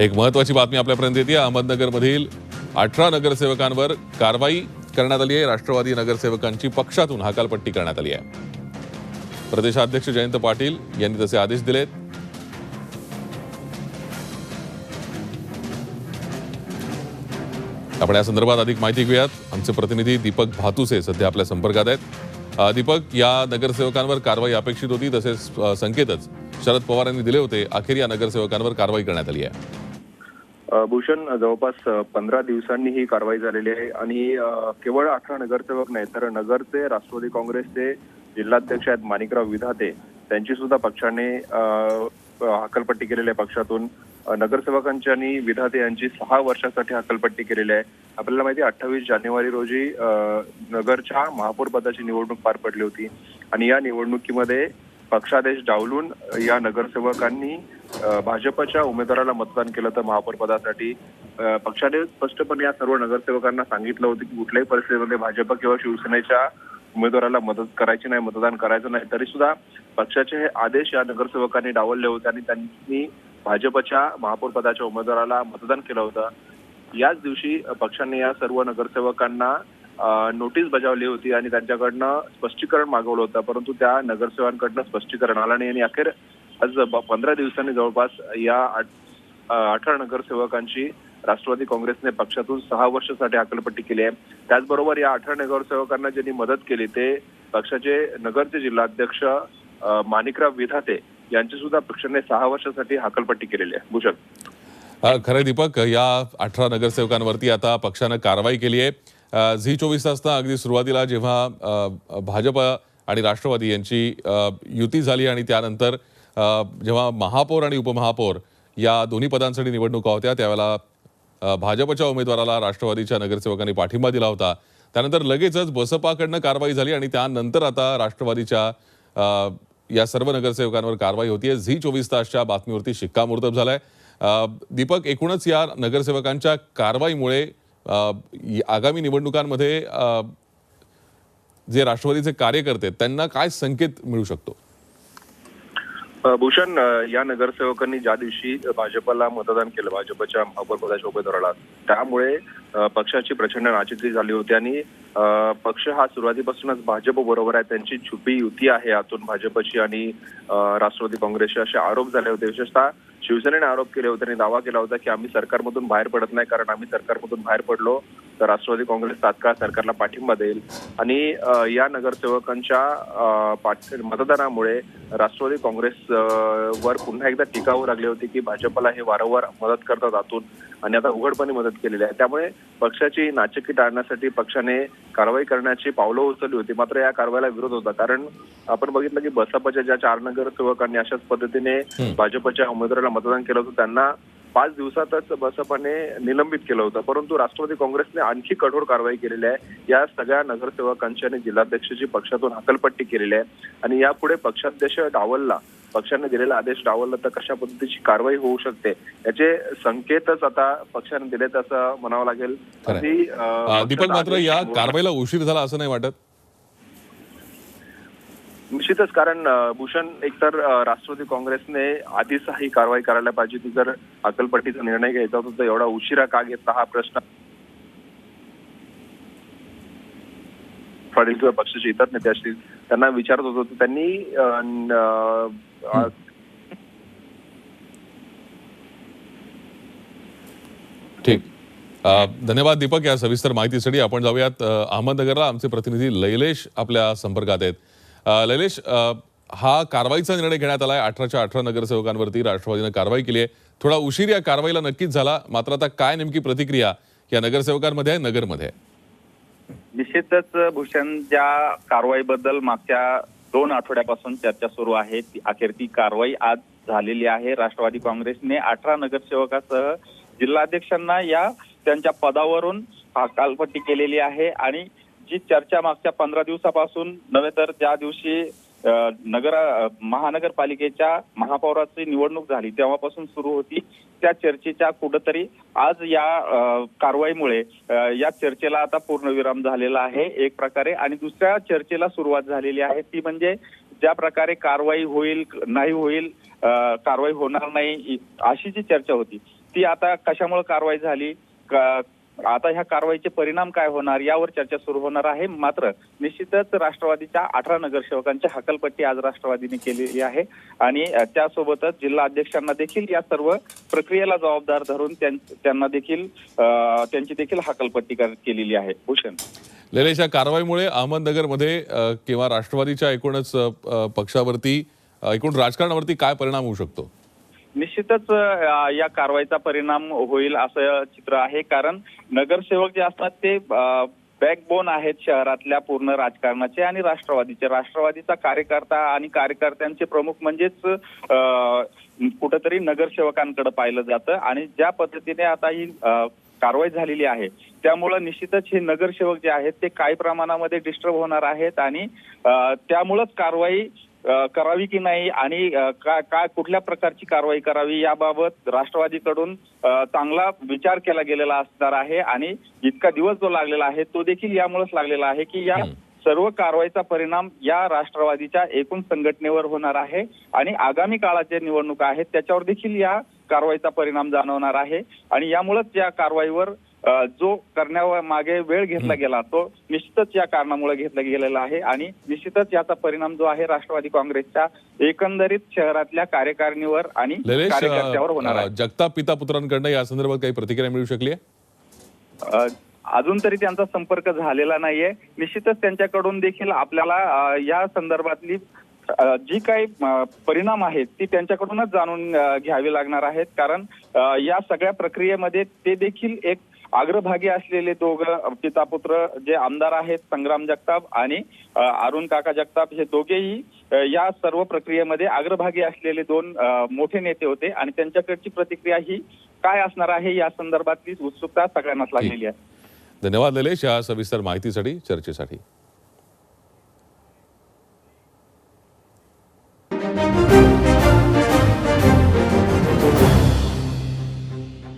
एक महत्वाची बातमी आपल्यापर्यंत येते. अहमदनगरमधील अठरा नगरसेवकांवर कारवाई करण्यात आली आहे. राष्ट्रवादी नगरसेवकांची पक्षातून हकालपट्टी करण्यात आली आहे. प्रदेशाध्यक्ष जयंत पाटील यांनी तसे आदेश दिलेत. आपण या संदर्भात अधिक माहिती घेऊयात. आमचे प्रतिनिधी दीपक भातुसे सध्या आपल्या संपर्कात आहेत. दीपक या नगरसेवकांवर कारवाई अपेक्षित होती तसेच संकेतच शरद पवार यांनी दिले होते. अखेर या नगरसेवकांवर कारवाई करण्यात आली आहे. भूषण जवळपास पंधरा दिवसांनी ही कारवाई झालेली आहे. आणि केवळ अठरा नगरसेवक नाही तर नगरचे राष्ट्रवादी काँग्रेसचे जिल्हाध्यक्ष आहेत माणिकराव विधाते. त्यांची सुद्धा पक्षाने हकलपट्टी केलेली आहे पक्षातून. नगरसेवकांची आणि विधाते यांची सहा वर्षासाठी हकालपट्टी केलेली आहे. आपल्याला माहिती अठ्ठावीस जानेवारी रोजी नगरच्या महापौर पदाची निवडणूक पार पडली होती. आणि या निवडणुकीमध्ये पक्षादेश डावलून या नगरसेवकांनी भाजपच्या उमेदवाराला मतदान केलं तर महापौर पदासाठी पक्षाने स्पष्टपणे या सर्व नगरसेवकांना सांगितलं होतं की कुठल्याही परिस्थितीमध्ये भाजप किंवा शिवसेनेच्या उमेदवाराला मदत करायची नाही मतदान करायचं नाही. तरी सुद्धा पक्षाचे हे आदेश या नगरसेवकांनी डावलले होते आणि त्यांनी भाजपच्या महापौर पदाच्या उमेदवाराला मतदान केलं होतं. याच दिवशी पक्षाने या सर्व नगरसेवकांना नोटीस बजावली होती आणि त्यांच्याकडनं स्पष्टीकरण मागवलं होतं. परंतु त्या नगरसेवकांकडनं स्पष्टीकरण आलं नाही आणि अखेर आज पंधरा दिवसांनी जवळपास या अठरा नगरसेवकांची राष्ट्रवादी काँग्रेसने पक्षातून सहा वर्षासाठी अकलपट्टी केली आहे. त्याचबरोबर या अठरा नगरसेवकांना ज्यांनी मदत केली ते पक्षाचे नगरचे जिल्हाध्यक्ष माणिकराव विधाते यांची सुद्धा पक्षाने सहा वर्षासाठी हकलपट्टी केलेली आहे. भूषण. खरे खरं दीपक या अठरा नगरसेवकांवरती आता पक्षानं कारवाई केली आहे. झी चोवीस तासना अगदी सुरुवातीला जेव्हा भाजप आणि राष्ट्रवादी यांची युती झाली आणि त्यानंतर जेव्हा महापौर आणि उपमहापौर या दोन्ही पदांसाठी निवडणुका होत्या त्यावेळेला भाजपच्या उमेदवाराला राष्ट्रवादीच्या नगरसेवकांनी पाठिंबा दिला होता. त्यानंतर लगेचच बसपाकडनं कारवाई झाली आणि त्यानंतर आता राष्ट्रवादीच्या या सर्व नगरसेवकांवर कारवाई होतीये झी चोवीस तासच्या बातमीवरती शिक्कामोर्तब झालाय. दीपक एकूणच या नगरसेवकांच्या कारवाईमुळे आगामी निवडणुकांमध्ये जे राष्ट्रवादीचे कार्यकर्ते आहेत, त्यांना काय संकेत मिळू शकतो? भूषण या नगरसेवकांनी ज्या दिवशी भाजपला मतदान केलं भाजपच्या महापौर पदाच्या उमेदवाराला त्यामुळे पक्षाची प्रचंड नाचिती झाली होती आणि पक्ष हा सुरुवातीपासूनच भाजप बरोबर आहे त्यांची छुपी युती आहे यातून भाजपची आणि राष्ट्रवादी काँग्रेसचे असे आरोप झाले होते. विशेषतः शिवसेनेने आरोप केले होते आणि दावा केला होता की आम्ही सरकारमधून बाहेर पडत नाही कारण आम्ही सरकारमधून बाहेर पडलो. तर राष्ट्रवादी काँग्रेस तात्काळ सरकारला पाठिंबा देईल. आणि या नगरसेवकांच्या मतदानामुळे राष्ट्रवादी काँग्रेस वर पुन्हा एकदा टीका होऊ लागली होती की भाजपला हे वारंवार मदत करतात आतून. आणि आता उघडपणे मदत केलेली आहे. त्यामुळे पक्षाची नाचक्की टाळण्यासाठी पक्षाने कारवाई करण्याची पावलं उचलली होती. मात्र या कारवाईला विरोध होता. कारण आपण बघितलं की बसपाच्या ज्या चार नगरसेवकांनी अशाच पद्धतीने भाजपच्या उमेदवाराला मतदान केलं होतं त्यांना पाच दिवसातच बसपाने निलंबित केलं होतं. परंतु राष्ट्रवादी काँग्रेसने आणखी कठोर कारवाई केलेली आहे. या सगळ्या नगरसेवकांची आणि जिल्हाध्यक्षाची पक्षातून हकलपट्टी केलेली आहे. आणि यापुढे पक्षाध्यक्ष डावलला पक्षाने दिलेला आदेश डावलला तर कशा पद्धतीची कारवाई होऊ शकते? याचे संकेतच आता पक्षाने दिलेत असं म्हणावं लागेल. दीपक मात्र या कारवाईला उशीर झाला असं नाही वाटत. निश्चितच कारण भूषण एकतर राष्ट्रवादी काँग्रेसने आधीच ही कारवाई करायला पाहिजे ती जर अकलपट्टीचा निर्णय घ्यायचा होता तर एवढा उशिरा का घेतला हा प्रश्न? फडणवीस किंवा पक्षाचे इतर नेते असतील त्यांना विचारत होतो. त्यांनी ठीक. धन्यवाद दीपक या सविस्तर माहितीसाठी. आपण जाऊयात अहमदनगरला. आमचे प्रतिनिधी लैलेश आपल्या संपर्कात आहेत. लैलेश हा कारवाईचा निर्णय घेण्यात आला आहे अठराच्या अठरा नगरसेवकांवरती राष्ट्रवादीनं कारवाई केली आहे. थोडा उशीर या कारवाईला नक्कीच झाला. मात्र आता काय नेमकी प्रतिक्रिया या नगरसेवकांमध्ये आहे नगरमध्ये? निश्चितच भूषण ज्या कारवाईबद्दल मागच्या दोन आठवड्यापासून चर्चा सुरू आहे ती अखेर ती कारवाई आज झालेली आहे. राष्ट्रवादी काँग्रेसने अठरा नगरसेवकासह जिल्हाध्यक्षांना या त्यांच्या पदावरून कालपट्टी केलेली आहे आणि जी चर्चा मागच्या पंधरा दिवसापासून नव्हे तर ज्या दिवशी नगर महानगरपालिकेच्या महापौराची निवडणूक झाली तेव्हापासून सुरू होती त्या चर्चेच्या कुठंतरी आज या कारवाईमुळे या चर्चेला आता पूर्णविराम झालेला आहे एक प्रकारे. आणि दुसऱ्या चर्चेला सुरुवात झालेली आहे ती म्हणजे ज्या प्रकारे कारवाई होईल नाही होईल कारवाई होणार नाही अशी जी चर्चा होती ती आता कशामुळे कारवाई झाली? का- आता ह्या कारवाईचे परिणाम काय होणार यावर चर्चा सुरू होणार आहे. मात्र निश्चितच राष्ट्रवादीच्या अठरा नगरसेवकांची हकलपट्टी आज राष्ट्रवादीने केलेली आहे. आणि त्यासोबतच जिल्हा अध्यक्षांना देखील या सर्व प्रक्रियेला जबाबदार धरून त्यां- त्यांना देखील त्यांची देखील हकलपट्टी केलेली आहे. भूषण. लेलेश या कारवाईमुळे अहमदनगरमध्ये किंवा राष्ट्रवादीच्या एकूणच पक्षावरती एकूण राजकारणावरती काय परिणाम होऊ शकतो? निश्चितच या कारवाईचा परिणाम होईल असं चित्र आहे. कारण नगरसेवक जे असतात ते बॅकबोन आहेत शहरातल्या पूर्ण राजकारणाचे आणि राष्ट्रवादीचे. राष्ट्रवादीचा कार्यकर्ता आणि कार्यकर्त्यांचे प्रमुख म्हणजेच कुठंतरी नगरसेवकांकडे पाहिलं जातं. आणि ज्या पद्धतीने आता ही कारवाई झालेली आहे त्यामुळं निश्चितच हे नगरसेवक जे आहेत ते काही प्रमाणामध्ये डिस्टर्ब होणार आहेत आणि त्यामुळंच कारवाई करावी की नाही आणि अ, का काय कुठल्या प्रकारची कारवाई करावी याबाबत राष्ट्रवादीकडून चांगला विचार केला गेलेला असणार आहे आणि इतका दिवस जो लागलेला आहे तो देखील यामुळेच लागलेला आहे की या. सर्व कारवाईचा परिणाम या राष्ट्रवादीच्या एकूण संघटनेवर होणार आहे आणि आगामी काळात ज्या निवडणुका आहेत त्याच्यावर देखील या कारवाईचा परिणाम जाणवणार आहे आणि यामुळेच या कारवाईवर जो करण्यामागे वेळ घेतला गेला तो निश्चितच या कारणामुळे घेतला गेलेला आहे आणि निश्चितच याचा परिणाम जो आहे राष्ट्रवादी काँग्रेसच्या एकंदरीत शहरातल्या कार्यकारिणीवर आणि कार्यकर्त्यावर होणार आहे. जगताप पिता पुत्रांकडनं या संदर्भात काही प्रतिक्रिया मिळू शकली आहे? अजून तरी त्यांचा संपर्क झालेला नाहीये. निश्चितच त्यांच्याकडून देखील आपल्याला या संदर्भातली जी काही परिणाम आहेत ती त्यांच्याकडूनच जाणून घ्यावी लागणार आहेत. कारण या सगळ्या प्रक्रियेमध्ये ते देखील एक अग्रभागी असलेले दोघं पितापुत्र जे आमदार आहेत संग्राम जगताप आणि अरुण काका जगताप हे दोघेही या सर्व प्रक्रियेमध्ये अग्रभागी असलेले दोन मोठे नेते होते. आणि त्यांच्याकडची प्रतिक्रिया ही काय असणार आहे या संदर्भातली उत्सुकता सगळ्यांनाच लागलेली आहे. धन्यवाद लेलेश या सविस्तर माहितीसाठी चर्चेसाठी.